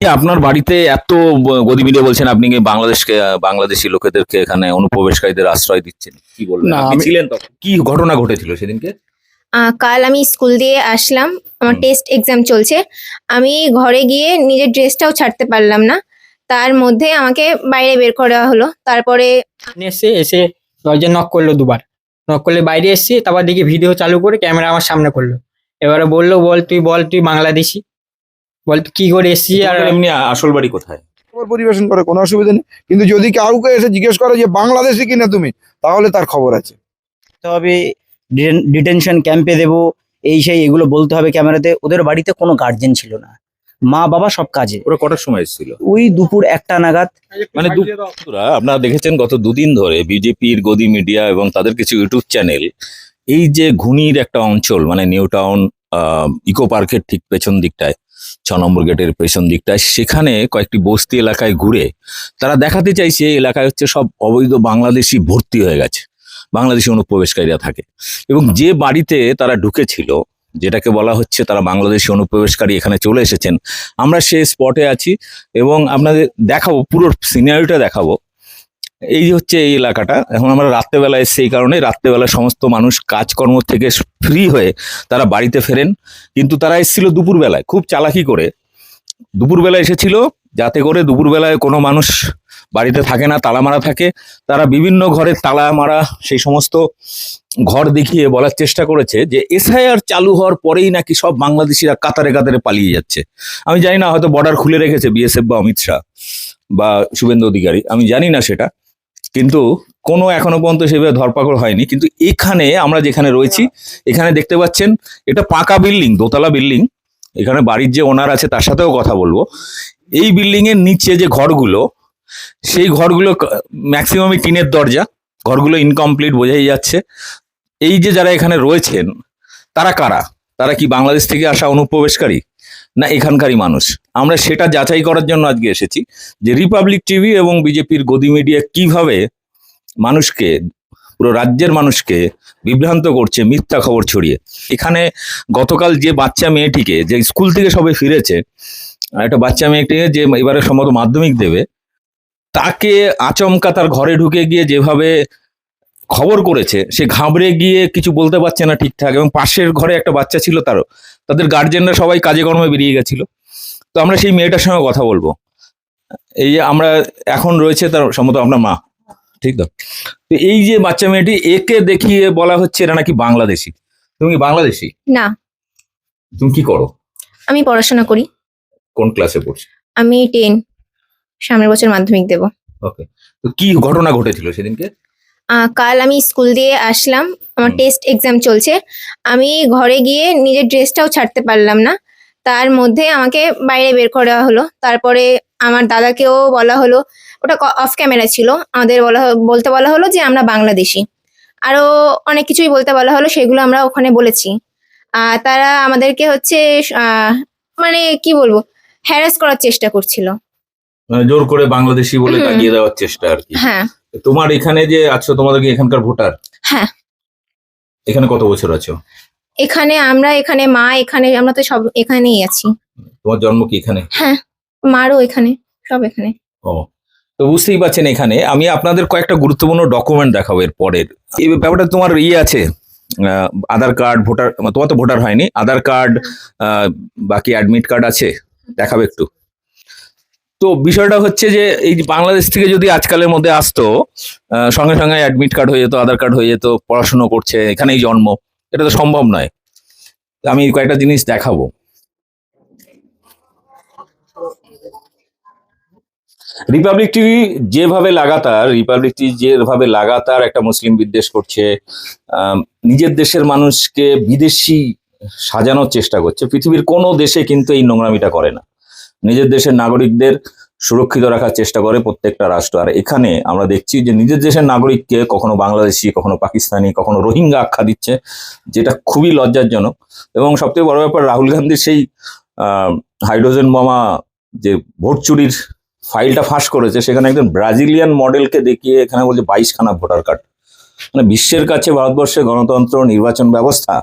আপনার বাড়িতে এত গদি মিডিয়া বলছেন আপনি কি বাংলাদেশকে বাংলাদেশি লোকেদেরকে এখানে অনুপ্রবেশকারীদের আশ্রয় দিচ্ছেন? কি বলবেন? আপনি ছিলেন তখন। কি ঘটনা ঘটেছিল সেদিনকে? কাল আমি স্কুল দিয়ে আসলাম। আমার টেস্ট এক্সাম চলছে। আমি ঘরে গিয়ে নিজের ড্রেসটাও ছাড়তে পারলাম না। তার মধ্যে আমাকে বাইরে বের করা হলো। তারপরে এসে এসে দরজা নক করল দুবার। নক করলে বাইরে এসেছি তারপর দেখি ভিডিও চালু করে ক্যামেরা আমার সামনে করল। এবারে বলল বল তুই বল তুই বাংলাদেশি? বল কি করে এসেছি আর এমনি আসল বাড়ি কোথায়? খবর পরিবেশন করে কোনো অসুবিধা নেই। কিন্তু যদি কাউকে এসে জিজ্ঞেস করে যে বাংলাদেশি কিনা তুমি তাহলে তার খবর আছে। হবে ডিটেনশন ক্যাম্পে দেবো এই সেই এগুলো বলতে হবে ক্যামেরাতে। ওদের বাড়িতে কোনো গার্জেন ছিল না। মা বাবা সব কাজে। ওরা কটার সময় এসেছিল? ওই দুপুর একটা নাগাদ। মানে আপনারা দেখেছেন গত দুদিন ধরে বিজেপির গদি মিডিয়া এবং তাদের কিছু ইউটিউব চ্যানেল এই যে ঘুনির একটা অঞ্চল মানে নিউ টাউন ইকো পার্কের ঠিক পেছন দিকটায় ছ নম্বর গেটের পেছন দিকটায়। সেখানে কয়েকটি বস্তি এলাকায় ঘুরে তারা দেখাতে চাইছে এই এলাকায় হচ্ছে সব অবৈধ বাংলাদেশি ভর্তি হয়ে গেছে, বাংলাদেশি অনুপ্রবেশকারীরা থাকে। এবং যে বাড়িতে তারা ঢুকেছিল, যেটাকে বলা হচ্ছে তারা বাংলাদেশি অনুপ্রবেশকারী এখানে চলে এসেছেন, আমরা সেই স্পটে আছি এবং আপনাদের দেখাবো, পুরো সিনারিটা দেখাবো। এই হচ্ছে এই এলাকাটা। এখন আমরা রাত্রেবেলা এসেছি এই কারণে। রাত্রেবেলা সমস্ত মানুষ কাজকর্ম থেকে ফ্রি হয়ে তারা বাড়িতে ফেরেন। কিন্তু তারা এসেছিল দুপুরবেলায়, খুব চালাকি করে। দুপুরবেলা এসেছিল যাতে করে দুপুরবেলায় কোনো মানুষ বাড়িতে থাকে না তালা মারা থাকে। তারা বিভিন্ন ঘরে তালা মারা সেই সমস্ত ঘর দেখিয়ে বলার চেষ্টা করেছে যে এসআইআর চালু হওয়ার পরেই নাকি সব বাংলাদেশিরা কাতারে কাতারে পালিয়ে যাচ্ছে। আমি জানি না, হয়তো বর্ডার খুলে রেখেছে বিএসএফ বা অমিত শাহ বা শুভেন্দু অধিকারী। আমি জানি না সেটা। কিন্তু কোনো এখনও পর্যন্ত সেভাবে ধরপাকড় হয়নি। কিন্তু এখানে আমরা যেখানে রয়েছি, এখানে দেখতে পাচ্ছেন, এটা পাকা বিল্ডিং, দোতলা বিল্ডিং। এখানে বাড়ির যে ওনার আছে, তার সাথেও কথা বলব। এই বিল্ডিং এর নিচে যে ঘরগুলো, সেই ঘরগুলো ম্যাক্সিমামই টিনের দরজা। ঘরগুলো ইনকমপ্লিট বোঝাই যাচ্ছে। এই যে যারা এখানে রয়েছেন, তারা কারা? তারা কি বাংলাদেশ থেকে আসা অনুপ্রবেশকারী? না এখানকারই মানুষ। আমরা সেটা যাচাই করার জন্য আজকে এসেছি যে রিপাবলিক টিভি এবং বিজেপির গদি মিডিয়া কীভাবে মানুষকে, পুরো রাজ্যের মানুষকে বিভ্রান্ত করছে, মিথ্যা খবর ছড়িয়ে। এখানে গতকাল যে বাচ্চা মেয়েটিকে, যে স্কুল থেকে সবে ফিরেছে একটা বাচ্চা মেয়েটিকে যে এবারে সম্ভবত মাধ্যমিক দেবে, তাকে আচমকা তার ঘরে ঢুকে গিয়ে যেভাবে খবর করেছে, সে ঘাবড়ে গিয়ে কিছু বলতে পারছে না ঠিকঠাক এবং পাশের ঘরে একটা বাচ্চা ছিল তারও। তাদের গার্জেনরা সবাই কাজে কর্মে বেরিয়ে গেছিল। তো আমরা সেই মেয়েটার সঙ্গে কথা বলব। এই যে আমরা এখন রয়েছে তার সম্ভবত আপনার মা। ঠিক তো? তো এই যে বাচ্চা মেয়েটি একে দেখিয়ে বলা হচ্ছে এটা নাকি বাংলাদেশি। তুমি কি বাংলাদেশি? না। তুমি কি করো? আমি পড়াশোনা করি। কোন ক্লাসে পড়ছো? আমি টেন সামনের বছর মাধ্যমিক দেব। ওকে তো কি ঘটনা ঘটেছিল সেদিনকে? কাল আমি স্কুল দিয়ে আসলাম। আমার টেস্ট এক্সাম চলছে। আমি ঘরে গিয়ে নিজের ড্রেসটাও ছাড়তে পারলাম না। তার মধ্যে আমাকে বাইরে বের করা হলো। তারপরে আমার দাদাকেও বলা হলো ওটা অফ ক্যামেরা ছিল। আমাদের বলা বলতে বলা হলো যে আমরা বাংলাদেশি। আরও অনেক কিছুই বলতে বলা হলো সেগুলো আমরা ওখানে বলেছি। তারা আমাদেরকে হচ্ছে মানে কি বলব হ্যারাস করার চেষ্টা করছিল। মানে জোর করে বাংলাদেশি বলে হুম। দেওয়ার চেষ্টা আর কি। হ্যাঁ। তোমার এখানে যে আছো তোমাদের কি এখানকার ভোটার? হ্যাঁ। এখানে কত বছর আছো? এখানে আমরা এখানে মা এখানে আমরা তো সব এখানেই আছি। তোমার জন্ম কি এখানে? হ্যাঁ মারও এখানে সব এখানে। ও তো বুঝতেই পারছেন এখানে। আমি আপনাদের কয়েকটা গুরুত্বপূর্ণ ডকুমেন্ট দেখাবো এর পরের এই ব্যাপারটা তোমার ইয়ে আছে আধার কার্ড ভোটার তোমার তো ভোটার হয়নি। আধার কার্ড বাকি অ্যাডমিট কার্ড আছে। দেখাবে একটু। তো বিষয়টা হচ্ছে যে এই বাংলাদেশ থেকে যদি আজকালের মধ্যে আসতো সঙ্গে সঙ্গে অ্যাডমিট কার্ড হয়ে যেত, আধার কার্ড হয়ে যেত, পড়াশুনো করছে, এখানেই জন্ম, এটা তো সম্ভব নয়। আমি কয়েকটা জিনিস দেখাবো। রিপাবলিক টিভি যেভাবে লাগাতার রিপাবলিক টিভি যেভাবে লাগাতার একটা মুসলিম বিদ্বেষ করছে নিজের দেশের মানুষকে বিদেশি সাজানোর চেষ্টা করছে, পৃথিবীর কোনো দেশে কিন্তু এই নোংরামিটা করে না। নিজের দেশের নাগরিকদের সুরক্ষিত রাখার চেষ্টা করে প্রত্যেকটা রাষ্ট্র। আর এখানে আমরা দেখছি যে নিজের দেশের নাগরিককে কখনো বাংলাদেশি, কখনো পাকিস্তানি, কখনো রোহিঙ্গা আখ্যা দিচ্ছে, যেটা খুবই লজ্জাজনক। এবং সবথেকে বড় ব্যাপার, রাহুল গান্ধীর সেই হাইড্রোজেন বোমা যে ভোট চুরির ফাইলটা ফাঁস করেছে, সেখানে একজন ব্রাজিলিয়ান মডেলকে দেখিয়ে এখানে বলছে বাইশখানা ভোটার কার্ড। মানে বিশ্বের কাছে ভারতবর্ষের গণতন্ত্র নির্বাচন ব্যবস্থা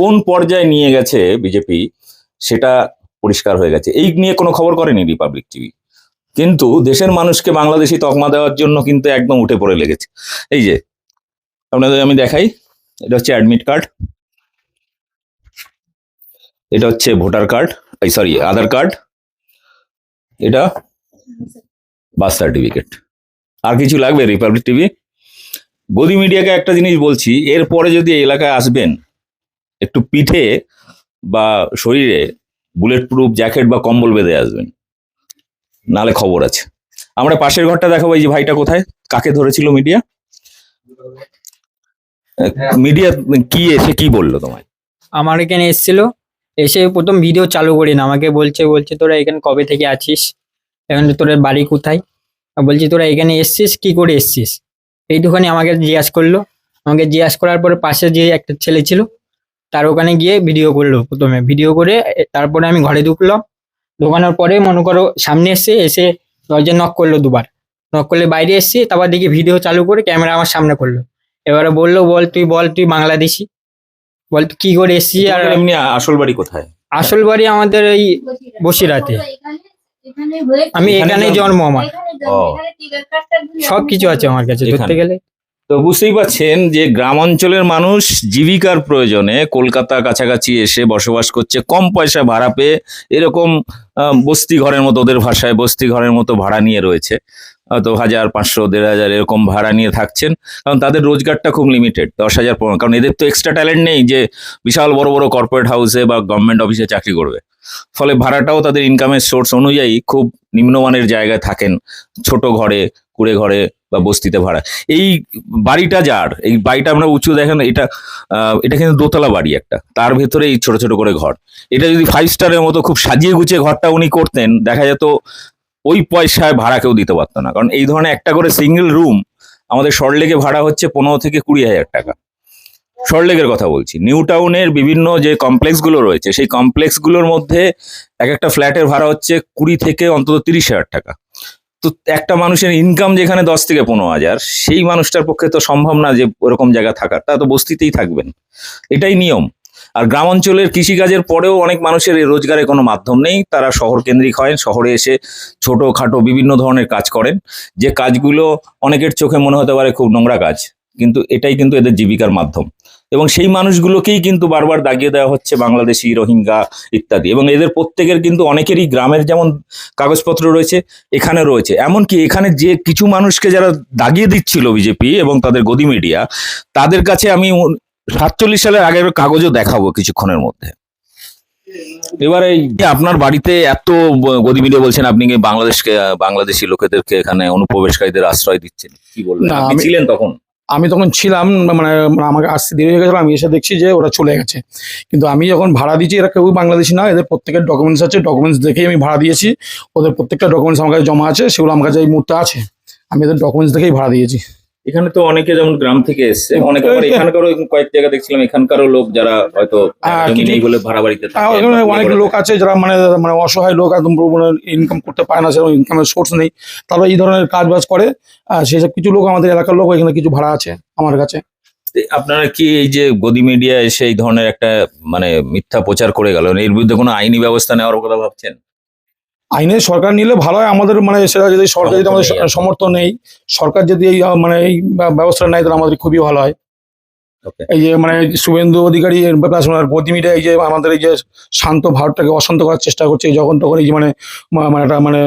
কোন পর্যায়ে নিয়ে গেছে বিজেপি, সেটা পরিষ্কার হয়ে গেছে। এই নিয়ে কোনো খবর করেনি রিপাবলিক টিভি কিন্তু দেশের মানুষকে বাংলাদেশি তকমা দেওয়ার জন্য কিন্তু একদম উঠে পড়ে লেগেছে। এই যে, আপনাদের আমি দেখাই। এটা হচ্ছে অ্যাডমিট কার্ড এটা হচ্ছে ভোটার কার্ড এই সরি আধার কার্ড এটা বার্থ সার্টিফিকেট আর কিছু লাগবে রিপাবলিক টিভি গদি মিডিয়াকে একটা জিনিস বলছি, এরপরে যদি এলাকায় আসবেন, একটু পিঠে বা শরীরে বুলেট প্রুফ জ্যাকেট বা কম্বল বেঁধে আসবেন। নালে খবর আছে। আমরা পাশের ঘরটা দেখাবো, এই যে ভাইটা কোথায়? কাকে ধরেছিল মিডিয়া মিডিয়া কি এসে কি বলল তোমায়? আমার এখানে এসেছিল, এসে প্রথম ভিডিও চালু করি না, আমাকে বলছে বলছে, তোরা এখানে কবে থেকে আছিস? এখানে তোর বাড়ি কোথায়? বলছি, তোরা এখানে এসছিস? কি করে এসছিস? এইটুখানি আমাকে জিজ্ঞাসা করল। আমাকে জিজ্ঞাসা করার পরে পাশে যে একটা ছেলে ছিল তার ওখানে গিয়ে ভিডিও করল প্রথমে। ভিডিও করে তারপরে আমি ঘরে ঢুকলাম ঢোকানোর পরে মনে করো সামনে এসে এসে দরজা নক করল দুবার। নক করলে বাইরে এসছি তারপর দেখি ভিডিও চালু করে ক্যামেরা আমার সামনে করল। এবারে বলল বল তুই বল তুই বাংলাদেশি। বল তুই কি করে এসছিস আর এমনি আসল বাড়ি কোথায়? আসল বাড়ি আমাদের এই বসিরহাটে। আমি এখানে জন্ম? আমার। ও। সব কিছু আছে আমার কাছে। ধরতে গেলে তো বুঝতেই পাচ্ছেন যে গ্রাম অঞ্চলের মানুষ জীবিকার প্রয়োজনে কলকাতা কাছাকাছি এসে বসবাস করছে, কম পয়সা ভাড়া পেয়ে এরকম বস্তি ঘরের মতো, ওদের ভাষায় বস্তি ঘরের মতো ভাড়া নিয়ে রয়েছে। হয়তো হাজার পাঁচশো, দেড় হাজার এরকম ভাড়া নিয়ে থাকছেন। কারণ তাদের রোজগারটা খুব লিমিটেড দশ হাজার কারণ এদের তো এক্সট্রা ট্যালেন্ট নেই যে বিশাল বড় বড় কর্পোরেট হাউসে বা গভর্নমেন্ট অফিসে চাকরি করবে। ফলে ভাড়াটাও তাদের ইনকামের সোর্স অনুযায়ী খুব নিম্নমানের জায়গায় থাকেন। ছোট ঘরে, কুড়ে ঘরে বা বস্তিতে ভাড়া। এই বাড়িটা যার, এই বাড়িটা আমরা উঁচু দেখেন, এটা এটা কিন্তু দোতলা বাড়ি একটা। তার ভেতরে এই ছোট ছোট করে ঘর। এটা যদি ফাইভ স্টারের মতো খুব সাজিয়ে গুছিয়ে ঘরটা উনি করতেন, দেখা যেত ওই পয়সায় ভাড়া কেউ দিতে পারতো না। কারণ এই ধরনের একটা করে সিঙ্গেল রুম আমাদের সল্টলেকে ভাড়া হচ্ছে পনেরো থেকে কুড়ি হাজার টাকা। সল্টলেকের কথা বলছি। নিউ টাউনের বিভিন্ন যে কমপ্লেক্সগুলো রয়েছে, সেই কমপ্লেক্সগুলোর মধ্যে এক একটা ফ্ল্যাটের ভাড়া হচ্ছে কুড়ি থেকে অন্তত তিরিশ হাজার টাকা। তো একটা মানুষের ইনকাম যেখানে দশ থেকে পনেরো হাজার, সেই মানুষটার পক্ষে তো সম্ভব না যে ওরকম জায়গা থাকার। তা তো বস্তিতেই থাকবেন। এটাই নিয়ম। আর গ্রাম অঞ্চলের কৃষিকাজের পরেও অনেক মানুষের এই রোজগারের কোনো মাধ্যম নেই। তারা শহর কেন্দ্রিক হয়, শহরে এসে ছোট খাটো বিভিন্ন ধরনের কাজ করেন। যে কাজগুলো অনেকের চোখে মনে হতে পারে খুব নোংরা কাজ। কিন্তু এটাই কিন্তু এদের জীবিকার মাধ্যম। এবং সেই মানুষগুলোকেই কিন্তু বারবার দাগিয়ে দেওয়া হচ্ছে বাংলাদেশি রোহিঙ্গা ইত্যাদি। এবং এদের প্রত্যেকের কিন্তু অনেকেরই গ্রামের যেমন কাগজপত্র রয়েছে এখানে রয়েছে। এমনকি এখানে যে কিছু মানুষকে যারা দাগিয়ে দিচ্ছিল বিজেপি এবং তাদের গদি মিডিয়া তাদের কাছে আমি সাতচল্লিশ সালের আগের কাগজও দেখাবো কিছুক্ষণের মধ্যে। এবারে আপনার বাড়িতে এত গদি মিডিয়া বলছেন আপনি কি বাংলাদেশকে বাংলাদেশি লোকেদেরকে এখানে অনুপ্রবেশকারীদের আশ্রয় দিচ্ছেন? কি বলবেন? আপনি ছিলেন তখন? আমি তখন ছিলাম মানে মানে আমাকে আসতে দেরি হয়ে গেছিল, আমি এসে দেখছি যে ওরা চলে গেছে। কিন্তু আমি যখন ভাড়া দিয়েছি, এরা কেউ বাংলাদেশি না, এদের প্রত্যেকের ডকুমেন্টস আছে ডকুমেন্টস দেখেই আমি ভাড়া দিয়েছি। ওদের প্রত্যেকটা ডকুমেন্টস আমার কাছে জমা আছে, সেগুলো আমার কাছে এই মুহূর্তে আছে। আমি এদের ডকুমেন্টস দেখেই ভাড়া দিয়েছি। এখানে তো অনেকে যেমন গ্রাম থেকে এসছে অনেকে আবার এখানকারও কয়েক জায়গা দেখছিলাম এখানকারও লোক যারা হয়তো হ্যাঁ, জমি নেই বলে ভাড়া বাড়িতে অনেক লোক আছে যারা মানে মানে অসহায় লোক একদম ইনকাম করতে পারে না সেরকম ইনকামের সোর্স নেই। তারা এই ধরনের কাজ বাজ করে আর সেসব কিছু লোক আমাদের এলাকার লোক এখানে কিছু ভাড়া আছে আমার কাছে। আপনারা কি এই যে গদি মিডিয়া এসে এই ধরনের একটা মানে মিথ্যা প্রচার করে গেল এর বিরুদ্ধে কোনো আইনি ব্যবস্থা নেওয়ার কথা ভাবছেন? আইনে সরকার নিলে ভালো হয় আমাদের মানে সেটা যদি সরকার যদি আমাদের সমর্থন নেই। সরকার যদি এই মানে এই ব্যা- ব্যবস্থা নেয় তাহলে আমাদের খুবই ভালো হয়। এই যে মানে শুভেন্দু অধিকারী প্লাস প্রতিমিটা এই যে আমাদের এই যে শান্ত ভারতটাকে অশান্ত করার চেষ্টা করছে যখন তখন এই যে মানে মানে একটা মানে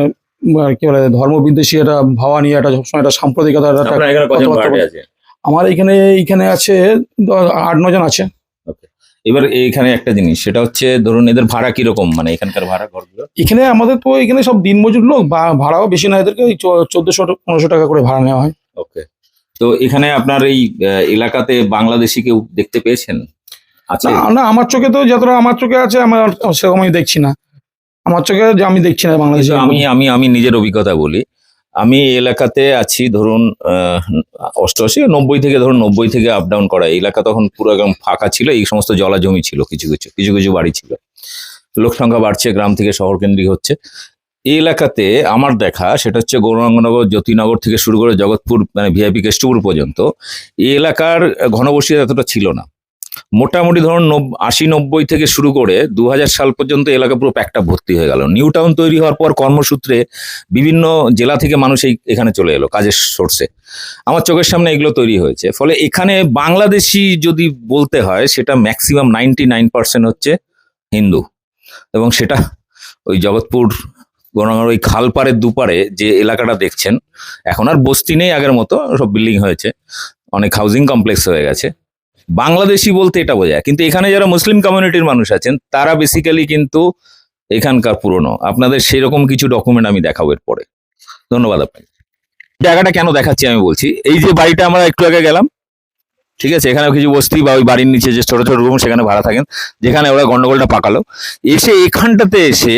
কি বলে ধর্ম বিদ্বেষী একটা ভাবা নিয়ে একটা সবসময় একটা সাম্প্রদায়িকতা আমার এখানে এখানে আছে আট নজন আছে। এবার এইখানে একটা জিনিস সেটা হচ্ছে ধরুন এদের ভাড়া কীরকম? মানে এখানকার ভাড়া ঘরগুলো এখানে আমাদের তো এখানে সব দিনমজুর লোক বা- ভাড়াও বেশি না এদেরকে চোদ্দশো পনেরোশো টাকা করে ভাড়া নেওয়া হয়। ওকে। তো এখানে আপনার এই এলাকাতে বাংলাদেশি কেউ দেখতে পেয়েছেন? আছে? না আমার চোখে তো যতটা আমার চোখে আছে আমার সেরকম আমি দেখছি না। আমার চোখে যে আমি দেখছি না বাংলাদেশে আমি আমি আমি নিজের অভিজ্ঞতা বলি। আমি এলাকাতে আছি ধরুন অষ্টআশি, নব্বই থেকে ধরুন, নব্বই থেকে আপ ডাউন করা। এই এলাকা তখন পুরো একদম ফাঁকা ছিল, এই সমস্ত জলা জমি ছিল, কিছু কিছু কিছু কিছু বাড়ি ছিল। লোক সংখ্যা বাড়ছে, গ্রাম থেকে শহর কেন্দ্রিক হচ্ছে। এই এলাকাতে আমার দেখা, সেটা হচ্ছে গৌরাঙ্গনগর, জ্যোতিনগর থেকে শুরু করে জগৎপুর মানে ভিআইপি কেষ্টপুর পর্যন্ত, এই এলাকার ঘনবসতি এতটা ছিল না। মোটামুটি ধরুন আশি নব্বই থেকে শুরু করে দু হাজার সাল পর্যন্ত এলাকা পুরো প্যাকটা ভর্তি হয়ে গেল। নিউ টাউন তৈরি হওয়ার পর কর্মসূত্রে বিভিন্ন জেলা থেকে মানুষ এই, এখানে চলে এলো কাজের সোর্সে আমার চোখের সামনে এগুলো তৈরি হয়েছে। ফলে এখানে বাংলাদেশি যদি বলতে হয়, সেটা ম্যাক্সিমাম নাইনটি নাইন পার্সেন্ট হচ্ছে হিন্দু। এবং সেটা ওই জগৎপুর গণাগর ওই খালপাড়ের দুপারে যে এলাকাটা দেখছেন, এখন আর বস্তি নেই আগের মতো, সব বিল্ডিং হয়েছে। অনেক হাউজিং কমপ্লেক্স হয়ে গেছে। বাংলাদেশি বলতে এটা বোঝায়। কিন্তু এখানে যারা মুসলিম কমিউনিটির মানুষ আছেন, তারা বেসিক্যালি কিন্তু এখানকার পুরনো। আপনাদের সেরকম কিছু ডকুমেন্ট আমি দেখাবো এরপরে। ধন্যবাদ আপনাকে। জায়গাটা কেন দেখাচ্ছি আমি বলছি, এই যে বাড়িটা আমরা একটু আগে গেলাম, ঠিক আছে? এখানে কিছু বস্তি বা ওই বাড়ির নিচে যে ছোট ছোট রুম সেখানে ভাড়া থাকেন, যেখানে ওরা গন্ডগোলটা পাকালো। এসে এখানটাতে এসে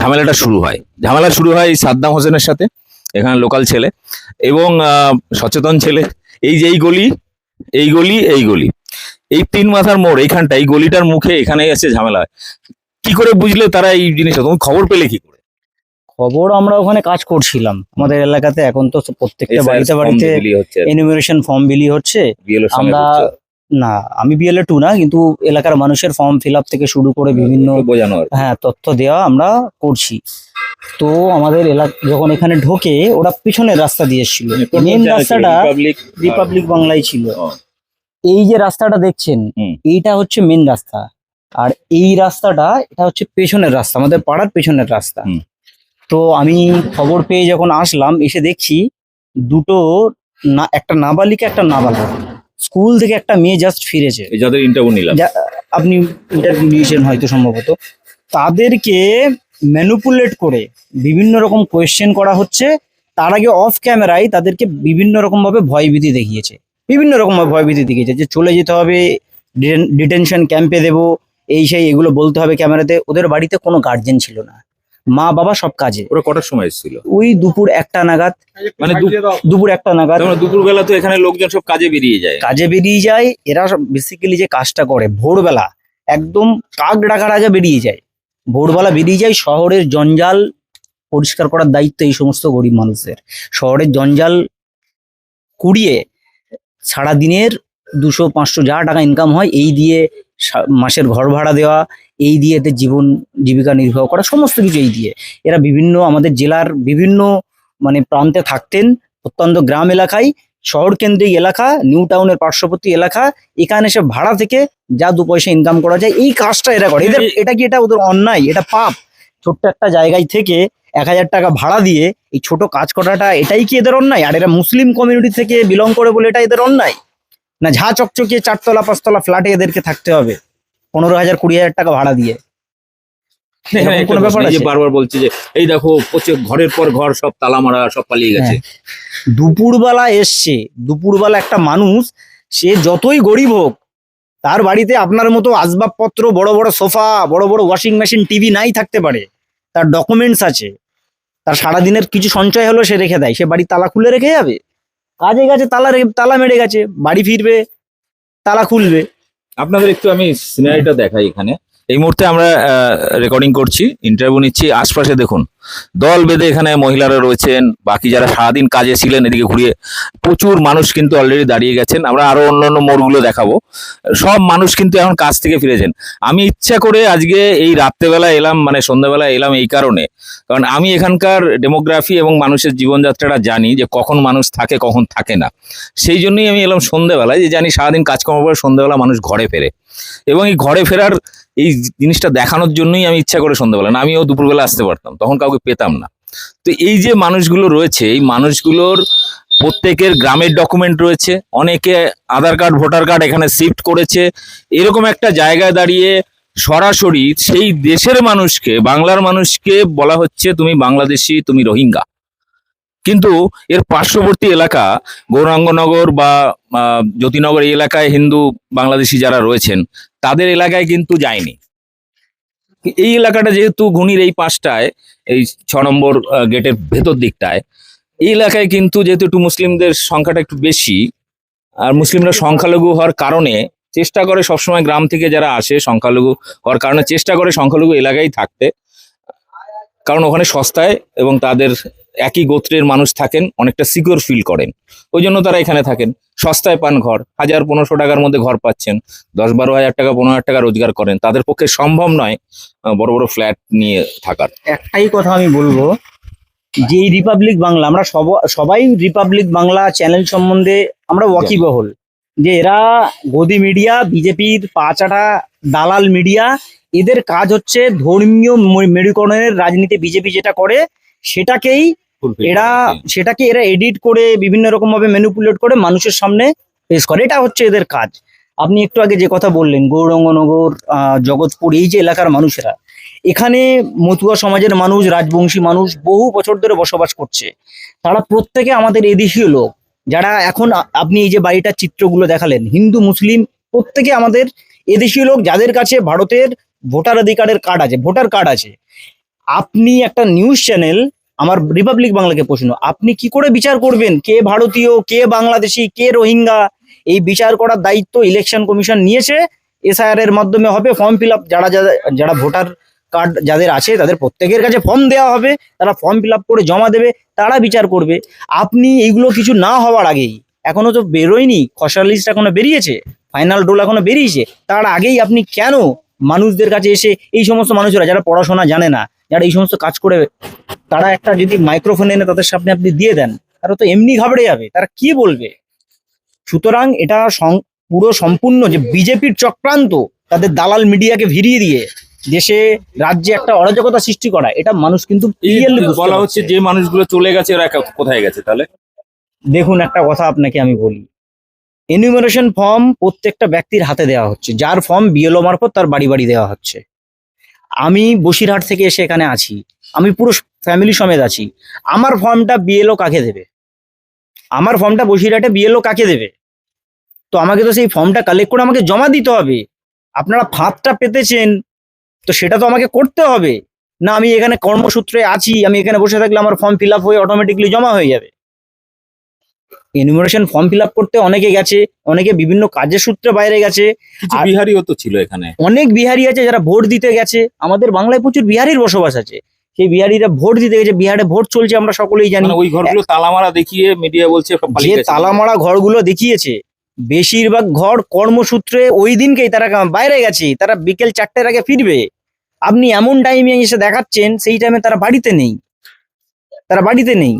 ঝামেলাটা শুরু হয়। ঝামেলা শুরু হয় সাদ্দাম হোসেনের সাথে, এখানে লোকাল ছেলে এবং সচেতন ছেলে। এই যে এই গলি এই গলি এই গলি। এই তিন মাথার মোড় এইখানটা এই গলিটার মুখে এখানে এসে ঝামেলা হয়। কি করে বুঝলে তারা এই জিনিসটা? তুমি খবর পেলে কি করে? খবর আমরা ওখানে কাজ করছিলাম। আমাদের এলাকাতে এখন তো প্রত্যেকটা বাড়িতে বাড়িতে এনিমিনেশন ফর্ম বিলি হচ্ছে। আমরা না আমি বিএলএ টু না কিন্তু এলাকার মানুষের ফর্ম ফিল আপ থেকে শুরু করে বিভিন্ন বোঝানো হ্যাঁ তথ্য দেওয়া আমরা করছি। তো আমাদের এলাকা যখন এখানে ঢোকে ওরা পিছনের রাস্তা দিয়ে এসেছিল। মানে মেন? রাস্তাটা রিপাবলিক বাংলায় ছিল। এই যে রাস্তাটা দেখছেন এইটা হচ্ছে মেন রাস্তা। আর এই রাস্তাটা এটা হচ্ছে পেছনের রাস্তা আমাদের পাড়ার পেছনের রাস্তা। তো আমি খবর পেয়ে যখন আসলাম এসে দেখছি দুটো না একটা নাবালিকা একটা নাবালক। স্কুল থেকে একটা মেয়ে জাস্ট ফিরেছে। যাদের ইন্টারভিউ নিলাম। আপনি ইন্টারভিউ নিয়েছেন হয়তো সম্ভবত। তাদেরকে ম্যানুপুলেট করে বিভিন্ন রকম কোয়েশ্চেন করা হচ্ছে। তার আগে অফ ক্যামেরায় তাদেরকে বিভিন্ন রকম ভাবে ভয়ভীতি দেখিয়েছে। বিভিন্ন রকম ভাবে ভয়ভীতি দেখিয়েছে যে চলে যেতে হবে ডিটেনশন ক্যাম্পে দেব এই সেই এগুলো বলতে হবে ক্যামেরাতে ওদের বাড়িতে কোনো গার্জেন ছিল না। মা বাবা সব কাজে। ওরা কটার সময় এসেছিল? ওই দুপুর একটা নাগাদ মানে দুপুর একটা নাগাদ। মানে দুপুরবেলা তো এখানে লোকজন সব কাজে বেরিয়ে যায়। কাজে বেরিয়ে যায় এরা বেসিক্যালি যে কাজটা করে ভোরবেলা একদম কাক ডাকার আগে বেরিয়ে যায়। ভোরবেলা বেরিয়ে যায় শহরের জঞ্জাল পরিষ্কার করার দায়িত্ব এই সমস্ত গরিব মানুষদের। শহরের জঞ্জাল কুড়িয়ে সারা দিনের দুশো পাঁচশো যা টাকা ইনকাম হয় এই দিয়ে সা- মাসের ঘর ভাড়া দেওয়া এই দিয়ে এদের জীবন জীবিকা নির্বাহ করা সমস্ত কিছু এই দিয়ে। এরা বিভিন্ন আমাদের জেলার বিভিন্ন মানে প্রান্তে থাকতেন অত্যন্ত গ্রাম এলাকায় শহর কেন্দ্রিক এলাকা নিউ টাউনের পার্শ্ববর্তী এলাকা এখানে এসে ভাড়া থেকে যা দু পয়সা ইনকাম করা যায় এই কাজটা এরা করে। এদের এটা কি এটা ওদের অন্যায়? এটা পাপ। ছোট্ট একটা জায়গায় থেকে এক হাজার টাকা ভাড়া দিয়ে এই ছোট কাজ করাটা এটাই কি এদের অন্যায়? আর এরা মুসলিম কমিউনিটি থেকে বিলং করে বলে এটা এদের অন্যায়? না ঝা চকচকে চারতলা পাঁচতলা ফ্ল্যাটে এদেরকে থাকতে হবে। পনেরো হাজার কুড়ি হাজার টাকা ভাড়া দিয়ে। এখানে এরকম একটা কোনো ব্যাপার প্রশ্ন, এই যে আছে? বারবার বলছে যে এই দেখো ঘরের পর ঘর সব তালা মারা সব পালিয়ে গেছে। দুপুরবেলা এসছে দুপুরবেলা একটা মানুষ সে যতই গরিব হোক তার বাড়িতে আপনার মতো আসবাবপত্র বড় বড় সোফা বড় বড় ওয়াশিং মেশিন টিভি নাই থাকতে পারে। তার ডকুমেন্টস আছে। তার সারাদিনের কিছু সঞ্চয় হলো সে রেখে দেয়। সে বাড়ি তালা খুলে রেখে যাবে? কাজে গেছে তালা তালা মেরে গেছে। বাড়ি ফিরবে তালা খুলবে। আপনাদের একটু আমি সিনারিটা দেখাই এখানে। এই মুহূর্তে আমরা রেকর্ডিং করছি ইন্টারভিউ নিচ্ছি। আশপাশে দেখুন, দল বেঁধে এখানে মহিলারা রয়েছেন, বাকি যারা সারাদিন কাজে ছিলেন এদিকে ঘুরিয়ে, প্রচুর মানুষ কিন্তু অলরেডি দাঁড়িয়ে গেছেন। আমরা আরও অন্যান্য মোড়গুলো দেখাবো। সব মানুষ কিন্তু এখন কাজ থেকে ফিরেছেন। আমি ইচ্ছা করে আজকে এই রাত্রেবেলা এলাম মানে সন্ধ্যাবেলা এলাম এই কারণে। কারণ আমি এখানকার ডেমোগ্রাফি এবং মানুষের জীবনযাত্রাটা জানি যে কখন মানুষ থাকে, কখন থাকে না। সেই জন্যই আমি এলাম সন্ধ্যাবেলায়, যে জানি সারাদিন কাজকর্ম করে সন্ধ্যাবেলা মানুষ ঘরে ফেরে। এবং এই ঘরে ফেরার এই জিনিসটা দেখানোর জন্যই আমি ইচ্ছা করে সন্ধ্যাবেলা না, আমিও দুপুরবেলা আসতে পারতাম, তখন কাউকে পেতাম না। তো এই যে মানুষগুলো রয়েছে, এই মানুষগুলোর প্রত্যেকের গ্রামের ডকুমেন্ট রয়েছে, অনেকে আধার কার্ড, ভোটার কার্ড এখানে শিফট করেছে, এরকম একটা জায়গায় দাঁড়িয়ে সরাসরি সেই দেশের মানুষকে, বাংলার মানুষকে বলা হচ্ছে, তুমি বাংলাদেশি, তুমি রোহিঙ্গা। কিন্তু এর পার্শ্ববর্তী এলাকা, গৌরাঙ্গনগর বা জ্যোতিনগর এই এলাকায় হিন্দু বাংলাদেশি যারা রয়েছেন, তাদের এলাকায় কিন্তু যায়নি। এই এলাকাটা যেহেতু ঘুনির এই পাশটায়, এই ছ নম্বর গেটের ভেতর দিকটায়, এই এলাকায় কিন্তু যেহেতু একটু মুসলিমদের সংখ্যাটা একটু বেশি, আর মুসলিমরা সংখ্যালঘু হওয়ার কারণে চেষ্টা করে সবসময় গ্রাম থেকে যারা আসে সংখ্যালঘু হওয়ার কারণে, চেষ্টা করে সংখ্যালঘু এলাকায় থাকতে। কারণ ওখানে সস্তায় এবং তাদের একই গোত্রের মানুষ থাকেন, অনেকটা সিকিউর ফিল করেন। ওই জন্য তারা এখানে থাকেন। সস্তায় পান ঘর, হাজার পনেরোশো টাকার মধ্যে ঘর পাচ্ছেন, দশ বারো হাজার টাকা, পনেরো হাজার টাকা রোজগার করেন। তাদের পক্ষে সম্ভব নয় বড় বড় ফ্ল্যাট নিয়ে থাকার। একটাই কথা আমি বলব যে রিপাবলিক বাংলা, আমরা সব- সবাই রিপাবলিক বাংলা চ্যানেল সম্বন্ধে আমরা ওয়াকিবহল। যে এরা গদি মিডিয়া বিজেপির পাঁচাটা দালাল মিডিয়া এদের কাজ হচ্ছে ধর্মীয় মেরুকরণের রাজনীতি বিজেপি যেটা করে, সেটাকেই এরা সেটাকে এরা এডিট করে বিভিন্ন রকম ভাবে ম্যানিপুলেট করে মানুষের সামনে পেশ করে। এটা হচ্ছে এদের কাজ। আপনি একটু আগে যে কথা বললেন গৌরঙ্গনগর আহ, জগৎপুর এই যে এলাকার মানুষেরা এখানে মতুয়া সমাজের মানুষ রাজবংশী মানুষ বহু বছর ধরে বসবাস করছে। তারা প্রত্যেকে আমাদের এদেশীয় লোক। যারা এখন আপনি এই যে বাড়িটার চিত্রগুলো দেখালেন হিন্দু মুসলিম প্রত্যেকে আমাদের এদেশীয় লোক। যাদের কাছে ভারতের ভোটার অধিকারের কার্ড আছে ভোটার কার্ড আছে। আপনি একটা নিউজ চ্যানেল আমার রিপাবলিক বাংলাকে প্রশ্ন, আপনি কি করে বিচার করবেন? কে ভারতীয়, কে বাংলাদেশি, কে রোহিঙ্গা? এই বিচার করার দায়িত্ব ইলেকশন কমিশন নিয়েছে। এসআইআর এর মাধ্যমে হবে ফর্ম ফিল যারা যারা যারা ভোটার কার্ড যাদের আছে, তাদের প্রত্যেকের কাছে ফর্ম দেওয়া হবে। তারা ফর্ম ফিল করে জমা দেবে, তারা বিচার করবে। আপনি এইগুলো কিছু না হওয়ার আগেই, এখনও তো বেরোয়নি, খসড়া লিস্ট এখনও বেরিয়েছে ফাইনাল রোল এখনও বেরিয়েছে, তার আগেই আপনি কেন মানুষদের কাছে এসে এই সমস্ত মানুষরা, যারা পড়াশোনা জানে না যারা এই সমস্ত কাজ করে তারা একটা যদি মাইক্রোফোন এনে তাদের সামনে আপনি দিয়ে দেন তারা তো এমনি ঘাবড়ে যাবে তারা কি বলবে? সুতরাং এটা পুরো সম্পূর্ণ যে বিজেপির চক্রান্ত তাদের দালাল মিডিয়াকে ভিড়িয়ে দিয়ে দেশে রাজ্যে একটা অরাজকতা সৃষ্টি করা এটা মানুষ কিন্তু বলা হচ্ছে যে মানুষগুলো চলে গেছে ওরা কোথায় গেছে তাহলে? দেখুন একটা কথা আপনাকে আমি বলি। এনিউমারেশন ফর্ম প্রত্যেকটা ব্যক্তির হাতে দেওয়া হচ্ছে যার ফর্ম বিএলও মারফত তার বাড়ি বাড়ি দেওয়া হচ্ছে। আমি বসিরহাট থেকে এসে এখানে আছি। আমি পুরো ফ্যামিলি সমেত আছি। আমার ফর্মটা বিএলও কাকে দেবে? আমার ফর্মটা বসিরহাটে বিএলও কাকে দেবে? তো আমাকে তো সেই ফর্মটা কালেক্ট করে আমাকে জমা দিতে হবে। আপনারা ফাঁদটা পেতেছেন, তো সেটা তো আমাকে করতে হবে। না, আমি এখানে কর্মসূত্রে আছি, আমি এখানে বসে থাকলে আমার ফর্ম ফিল আপ হয়ে অটোমেটিকলি জমা হয়ে যাবে। এনিউমারেশন ফর্ম ফিল আপ করতে অনেকে গেছে অনেকে বিভিন্ন কাজের সূত্রে বাইরে গেছে। বিহারিও তো ছিল এখানে। অনেক বিহারি আছে যারা ভোট দিতে গেছে। আমাদের বাংলায় প্রচুর বিহারির বসবাস আছে। সেই বিহারিরা ভোট দিতে গেছে বিহারে ভোট চলছে আমরা সকলেই জানি। মানে ওই ঘরগুলো তালামারা দেখিয়ে মিডিয়া বলছে যে। তালামারা ঘরগুলো দেখিয়েছে বেশিরভাগ ঘর কর্মসূত্রে ওই দিনকেই তারা বাইরে গেছে। তারা বিকেল চারটের আগে ফিরবে। আপনি এমন টাইমে এসে দেখাচ্ছেন সেই টাইমে তারা বাড়িতে নেই। তারা বাড়িতে নেই।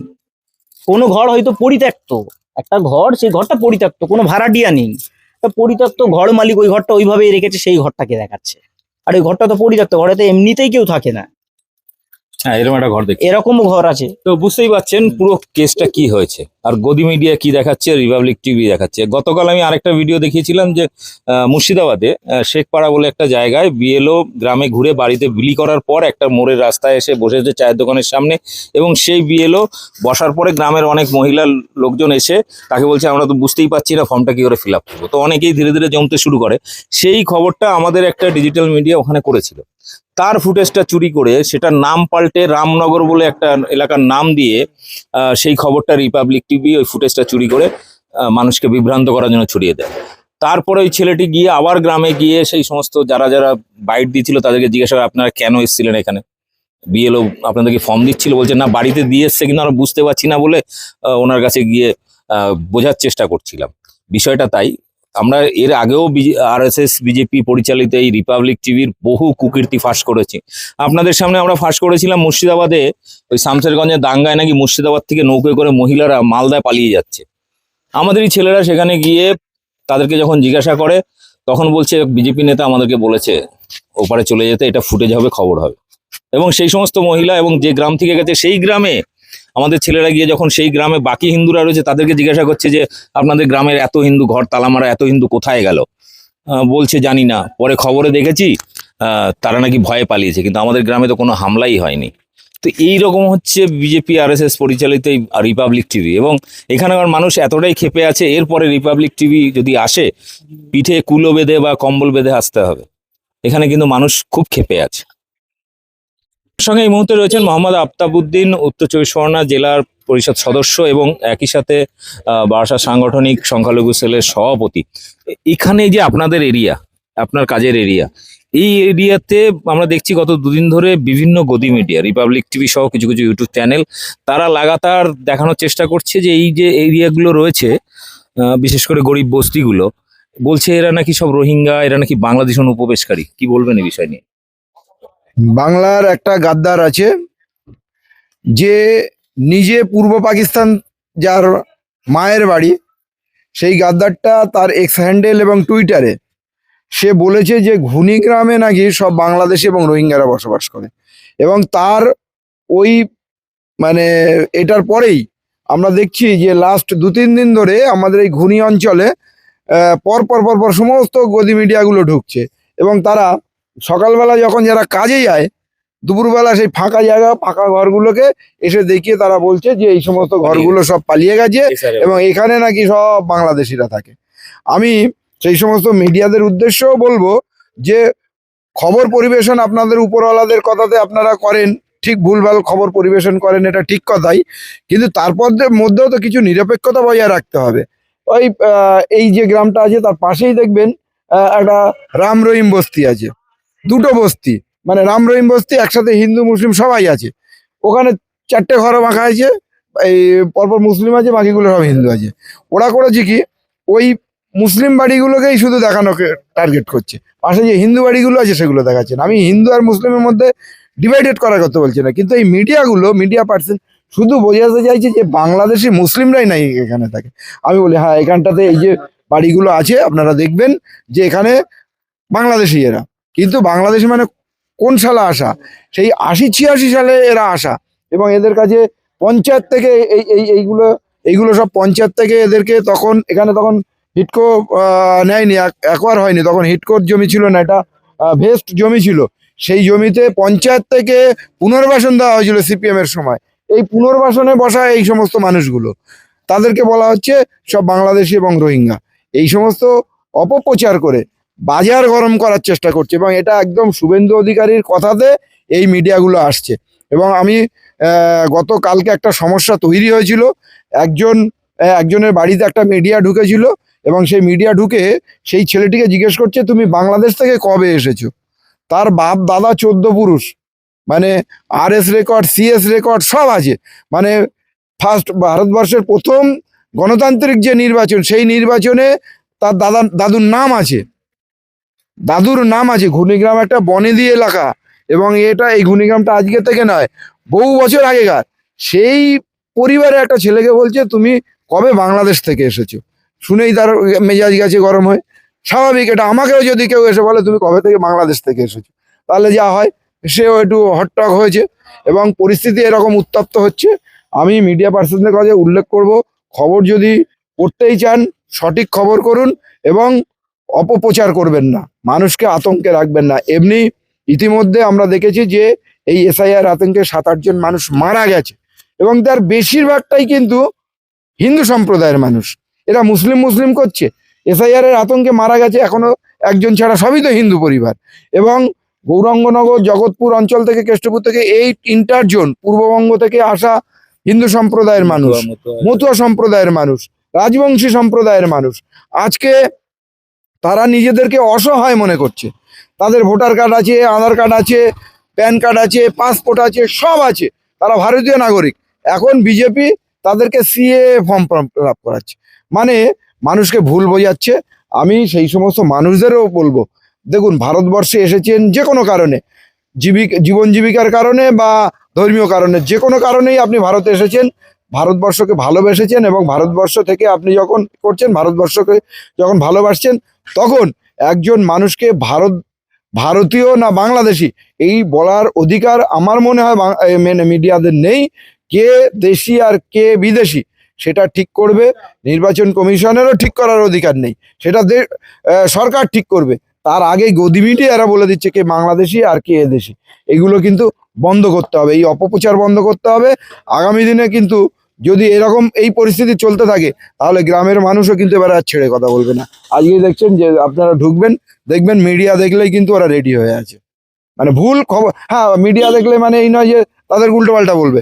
কোনো ঘর হয়তো পরিত্যক্ত। একটা ঘর সেই ঘরটা পরিত্যক্ত কোনো ভাড়াটিয়া নেই। পরিত্যক্ত ঘর মালিক ওই ঘরটা ওইভাবেই রেখেছে সেই ঘরটাকে দেখাচ্ছে। আর ওই ঘরটা তো পরিত্যক্ত ঘরে তো এমনিতেই কেউ থাকে না। হ্যাঁ এরকম একটা ঘর দেখ এরকম ঘর আছে। তো বুঝতেই পারছেন পুরো কেসটা কি হয়েছে। আর গদি মিডিয়া কি দেখাচ্ছে? রিপাবলিক টিভি দেখাচ্ছে। গতকাল আমি আরেকটা ভিডিও দেখিয়েছিলাম যে মুর্শিদাবাদে শেখপাড়া বলে একটা জায়গায় বিএলও গ্রামে ঘুরে বাড়িতে বিলি করার পর একটা মোড়ের রাস্তায় এসে বসেছে চায়ের দোকানের সামনে এবং সেই বিএলও বসার পরে গ্রামের অনেক মহিলা লোকজন এসে তাকে বলছে, আমরা তো বুঝতেই পারছি না ফর্মটা কি করে ফিল আপ করব? তো অনেকেই ধীরে ধীরে জমতে শুরু করে। সেই খবরটা আমাদের একটা ডিজিটাল মিডিয়া ওখানে করেছিল। তার ফুটেজটা চুরি করে সেটার নাম পাল্টে রামনগর বলে একটা এলাকার নাম দিয়ে সেই খবরটা রিপাবলিক টিভি ওই ফুটেজটা চুরি করে মানুষকে বিভ্রান্ত করার জন্য ছড়িয়ে দেয়। তারপরে ওই ছেলেটি গিয়ে আবার গ্রামে গিয়ে সেই সমস্ত যারা যারা বাইট দিয়েছিল তাদেরকে জিজ্ঞাসা করে, আপনারা কেন এসেছিলেন এখানে? বিএলও আপনাদেরকে ফর্ম দিচ্ছিল, বলছে, না, বাড়িতে দিয়ে এসছে কিন্তু আমরা বুঝতে পারছি না বলে ওনার কাছে গিয়ে বোঝার চেষ্টা করছিলাম। বিষয়টা তাই। আমরা এর আগেও আর এস এস বিজেপি পরিচালিত এই রিপাবলিক টিভির বহু কুকীর্তি ফাঁস করেছি। আপনাদের সামনে আমরা ফাঁস করেছিলাম মুর্শিদাবাদে, ওই শামসেরগঞ্জের দাঙ্গায় নাকি মুর্শিদাবাদ থেকে নৌকোয় করে মহিলারা মালদায় পালিয়ে যাচ্ছে। আমাদেরই ছেলেরা সেখানে গিয়ে তাদেরকে যখন জিজ্ঞাসা করে, তখন বলছে বিজেপি নেতা আমাদেরকে বলেছে, ওপারে চলে যেতে, এটা ফুটেজ হবে, খবর হবে। এবং সেই সমস্ত মহিলা এবং যে গ্রাম থেকে গেছে, সেই গ্রামে আমাদের ছেলেরা গিয়ে যখন সেই গ্রামে বাকি হিন্দুরা রয়েছে, তাদেরকে জিজ্ঞাসা করছে যে, আপনাদের গ্রামের এত হিন্দু ঘর, তালামারা এত হিন্দু কোথায় গেল? বলছে, জানি না। পরে খবরে দেখেছি তারা নাকি ভয়ে পালিয়েছে, কিন্তু আমাদের গ্রামে তো কোনো হামলাই হয়নি। তো এই রকম হচ্ছে বিজেপি আর এস এস পরিচালিত এই রিপাবলিক টিভি এবং এখানকার মানুষ এতটাই ক্ষেপে আছে, এরপরে রিপাবলিক টিভি যদি আসে, পিঠে কুলো বেঁধে বা কম্বল বেঁধে আসতে হবে। এখানে কিন্তু মানুষ খুব ক্ষেপে আছে। সঙ্গে এই মুহূর্তে রয়েছেন মোহাম্মদ আফতাবুদ্দিন উত্তর চব্বিশ পরগনা জেলার পরিষদ সদস্য এবং একই সাথে বারাসা সাংগঠনিক সংখ্যালঘু সেলের সভাপতি। এখানে যে আপনাদের এরিয়া আপনার কাজের এরিয়া এই এরিয়াতে আমরা দেখছি গত দুদিন ধরে বিভিন্ন গদি মিডিয়া রিপাবলিক টিভি সহ কিছু কিছু ইউটিউব চ্যানেল তারা লাগাতার দেখানোর চেষ্টা করছে যে এই যে এরিয়াগুলো রয়েছে বিশেষ করে গরিব বস্তিগুলো, বলছে এরা নাকি সব রোহিঙ্গা, এরা নাকি বাংলাদেশ অনুপ্রবেশকারী, কি বলবেন এই বিষয় নিয়ে? বাংলার একটা গাদ্দার আছে, যে নিজে পূর্ব পাকিস্তান যার মায়ের বাড়ি, সেই গাদ্দারটা তার এক্স হ্যান্ডেল এবং টুইটারে সে বলেছে যে ঘুনি গ্রামে নাকি সব বাংলাদেশি এবং রোহিঙ্গারা বসবাস করে। এবং তার ওই মানে এটার পরেই আমরা দেখছি যে লাস্ট দু তিন দিন ধরে আমাদের এই ঘুনি অঞ্চলে পর পর পর সমস্ত গদি মিডিয়াগুলো ঢুকছে। এবং তারা সকালবেলা যখন যারা কাজে যায় দুপুরবেলা সেই ফাঁকা জায়গা ফাঁকা ঘরগুলোকে এসে দেখিয়ে তারা বলছে যে এই সমস্ত ঘরগুলো সব পালিয়ে গেছে এবং এখানে নাকি সব বাংলাদেশিরা থাকে। আমি সেই সমস্ত মিডিয়াদের উদ্দেশ্যও বলব যে খবর পরিবেশন আপনাদের উপরওয়ালাদের কথাতে আপনারা করেন ঠিক ভুলভাল খবর পরিবেশন করেন এটা ঠিক কথাই। কিন্তু তারপর মধ্যেও তো কিছু নিরপেক্ষতা বজায় রাখতে হবে। ওই এই যে গ্রামটা আছে তার পাশেই দেখবেন একটা রাম রহিম বস্তি আছে। দুটো বস্তি মানে রাম রহিম বস্তি, একসাথে হিন্দু, মুসলিম সবাই আছে। ওখানে চারটে ঘর মাখা আছে, এই পরপর মুসলিম আছে, বাকিগুলো সব হিন্দু আছে। ওরা করেছে কি, ওই মুসলিম বাড়িগুলোকেই শুধু দেখানোকে টার্গেট করছে। পাশে যে হিন্দু বাড়িগুলো আছে, সেগুলো দেখাচ্ছে আমি হিন্দু আর মুসলিমের মধ্যে ডিভাইডেড করার কথা বলছি না, কিন্তু এই মিডিয়াগুলো মিডিয়া পার্সন শুধু বোঝাতে চাইছে যে বাংলাদেশি মুসলিমরাই নাই এখানে থাকে। আমি বলি হ্যাঁ এখানটাতে এই যে বাড়িগুলো আছে, আপনারা দেখবেন যে এখানে বাংলাদেশি এরা। কিন্তু বাংলাদেশি মানে কোন সালে আসা? সেই আশি ছিয়াশি সালে এরা আসা। এবং এদের কাছে পঞ্চায়েত থেকে এই এই এইগুলো এইগুলো সব পঞ্চায়েত থেকে এদেরকে তখন, এখানে তখন হিটকো নেয়নি। একবার হয়নি। তখন হিটকোর জমি ছিল না, এটা ভেস্ট জমি ছিল। সেই জমিতে পঞ্চায়েত থেকে পুনর্বাসন দেওয়া হয়েছিল সিপিএম এর সময়। এই পুনর্বাসনে বসা এই সমস্ত মানুষগুলো। তাদেরকে বলা হচ্ছে সব বাংলাদেশি এবং রোহিঙ্গা। এই সমস্ত অপপ্রচার করে বাজার গরম করার চেষ্টা করছে এবং এটা একদম শুভেন্দু অধিকারীর কথাতে এই মিডিয়াগুলো আসছে। এবং আমি গতকালকে একটা সমস্যা তৈরি হয়েছিল। একজন একজনের বাড়িতে একটা মিডিয়া ঢুকেছিল এবং সেই মিডিয়া ঢুকে সেই ছেলেটিকে জিজ্ঞেস করছে, তুমি বাংলাদেশ থেকে কবে এসেছ? তার বাপ দাদা চোদ্দ পুরুষ। মানে R S record CS record সব আছে। মানে ফার্স্ট ভারতবর্ষের প্রথম গণতান্ত্রিক যে নির্বাচন, সেই নির্বাচনে তার দাদা, দাদুর নাম আছে। দাদুর নাম আছে, ঘূর্ণিগ্রাম একটা বনেদি এলাকা এবং এটা এই ঘূর্ণিগ্রামটা আজকে থেকে নয়, বহু বছর আগেকার। সেই পরিবারের একটা ছেলেকে বলছে, তুমি কবে বাংলাদেশ থেকে এসেছ? শুনেই তার মেজাজ গেছে গরম হয়ে। স্বাভাবিক, এটা আমাকেও যদি কেউ এসে বলে, তুমি কবে থেকে বাংলাদেশ থেকে এসেছ? তাহলে যা হয়, সেও একটু হটটক হয়েছে এবং পরিস্থিতি এরকম উত্তপ্ত হচ্ছে। আমি মিডিয়া পার্সনদের কাছে উল্লেখ করব, খবর যদি পড়তেই চান, সঠিক খবর করুন এবং অপপ্রচার করবেন না মানুষকে আতঙ্কে রাখবেন না। এমনি ইতিমধ্যে আমরা দেখেছি যে এই এসআইআর আতঙ্কে সাত আটজন মানুষ মারা গেছে এবং তার বেশিরভাগটাই কিন্তু হিন্দু সম্প্রদায়ের মানুষ। এরা মুসলিম মুসলিম করছে। এসআইআর এর আতঙ্কে মারা গেছে এখনও একজন ছাড়া সবই তো হিন্দু পরিবার। এবং গৌরাঙ্গনগর জগৎপুর অঞ্চল থেকে কেষ্টপুর থেকে এই ইন্টার জোন পূর্ববঙ্গ থেকে আসা হিন্দু সম্প্রদায়ের মানুষ মতুয়া সম্প্রদায়ের মানুষ রাজবংশী সম্প্রদায়ের মানুষ। আজকে তারা নিজেদেরকে অসহায় মনে করছে। তাদের ভোটার কার্ড আছে, আধার কার্ড আছে, প্যান কার্ড আছে, পাসপোর্ট আছে, সব আছে। তারা ভারতীয় নাগরিক। এখন বিজেপি তাদেরকে সিএ ফর্ম আপ করাচ্ছে। মানে মানুষকে ভুল বোঝাচ্ছে। আমি সেই সমস্ত মানুষদেরও বলব, দেখুন, ভারতবর্ষে এসেছেন যে কোনো কারণে জীবিক জীবন জীবিকার কারণে বা ধর্মীয় কারণে, যে কোনো কারণেই আপনি ভারতে এসেছেন, ভারতবর্ষকে ভালোবেসেছেন এবং ভারতবর্ষ থেকে আপনি যখন করছেন, ভারতবর্ষকে যখন ভালোবাসছেন তখন একজন মানুষকে ভারত, ভারতীয় না বাংলাদেশি, এই বলার অধিকার আমার মনে হয় মানে মিডিয়াদের নেই। কে দেশি আর কে বিদেশি, সেটা ঠিক করবে। নির্বাচন কমিশনেরও ঠিক করার অধিকার নেই। সেটা সরকার ঠিক করবে। তার আগে গদি মিডিয়ারা বলে দিচ্ছে কে বাংলাদেশি আর কে এদেশি এগুলো কিন্তু বন্ধ করতে হবে। এই অপপ্রচার বন্ধ করতে হবে। আগামী দিনে কিন্তু যদি এরকম এই পরিস্থিতি চলতে থাকে, তাহলে গ্রামের মানুষও কিন্তু এবার আর ছেড়ে কথা বলবে না। আজকে দেখছেন যে আপনারা ঢুকবেন, দেখবেন মিডিয়া দেখলেই কিন্তু ওরা রেডি হয়ে আছে। মানে ভুল খবর হ্যাঁ মিডিয়া দেখলে মানে এই নয় যে তাদের উল্টোপাল্টা বলবে।